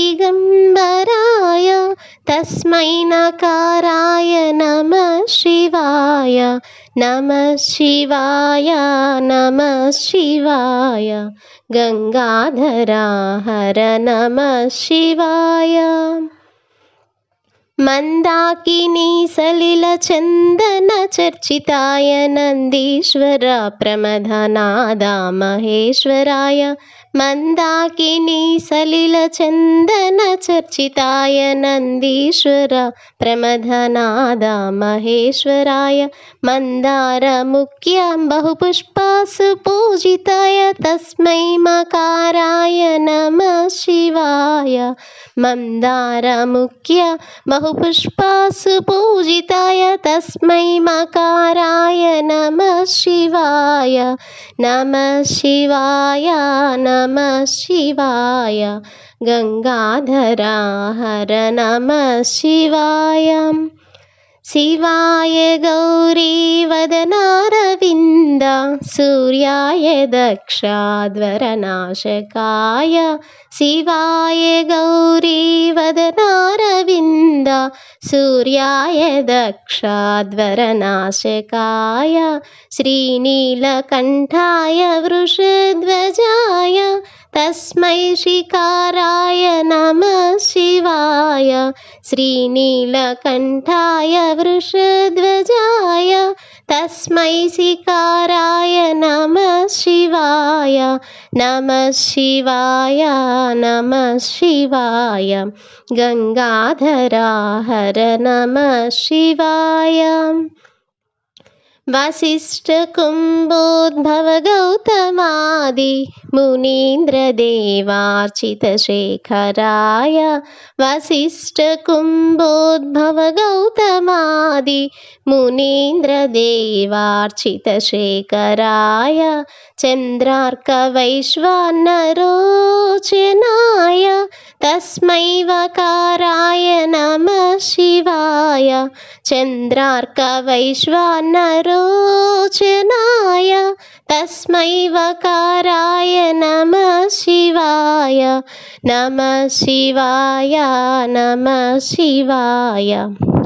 दिगम्बराय तस्मै नकाराय नमः शिवाय। नमः शिवाय नमः शिवाय। गङ्गाधरा हर नमः शिवाय मन्दाकिनी सलिलचन्दनचर्चिताय नन्दीश्वर प्रमथनादा महेश्वराय मन्दाकिनी सलिलचन्दनचर्चिताय नन्दीश्वर प्रमथनादा महेश्वराय मन्दारमुख्यां बहुपुष्पासु पूजिताय तस्मै मकाराय नमः शिवाय मन्दारमुख्य बहुपुष्पासु पूजिताय तस्मै मकाराय नमः शिवाय नमः शिवाय नमः शिवाय गङ्गाधरा हर नमः शिवाय शिवाय गौरीवदनारविन्द सूर्याय दक्षाध्वरनाशकाय शिवाय गौरीवदनारविन्द सूर्याय दक्षाध्वरनाशकाय श्रीनीलकण्ठाय वृषध्वजाय तस्मै शिकाराय नमः शिवाय श्रीनीलकण्ठाय वृषध्वजाय तस्मै शिकाराय नमः शिवाय नमः शिवाय नमः शिवाय गङ्गाधरा हर नमः शिवाय वसिष्ठकुम्भोद्भवगौतमादि मुनीन्द्रदेवार्चितशेखराय वसिष्ठकुम्भोद्भवगौतमादि मुनीन्द्रदेवार्चितशेखराय चन्द्रार्कवैश्वानरोचनाय तस्मै वकाराय नमः शिवाय चन्द्रार्कवैश्वानरोचनाय तस्मै वकाराय नमः शिवाय नमः शिवाय नमः शिवाय।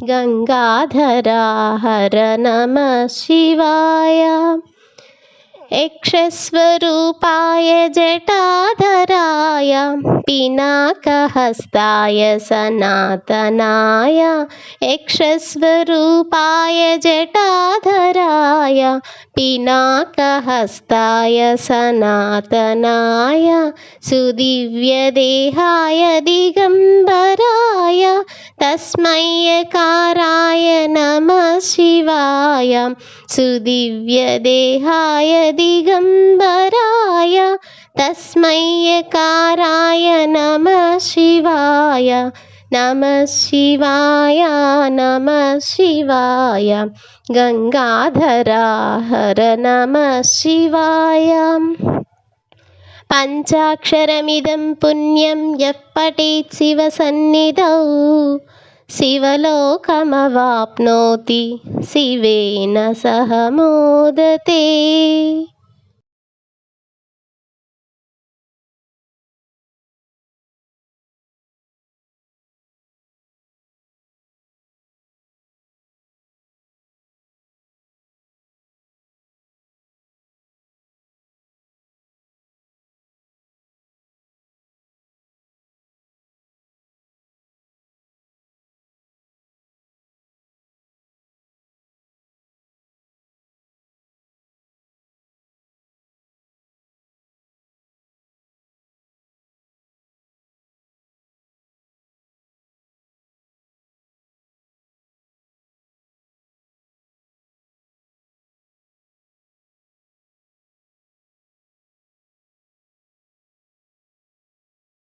गङ्गाधरा हर नमः शिवाय यक्षस्वरूपाय जटाधराय पिनाकहस्ताय सनातनाय यक्षस्वरूपाय जटाधराय पिनाकहस्ताय सनातनाय सुदिव्यदेहाय दिगम्बराय तस्मै यकाराय नमः शिवाय सुदिव्यदेहाय दिगम्बराय तस्मै यकाराय नमः शिवाय। नमः शिवाय नमः शिवाय। गङ्गाधरा हर नमः शिवाय। पञ्चाक्षरमिदं पुण्यं यः पठेत् शिवसन्निधौ। शिवलोकमवाप्नोति शिवेन सह मोदते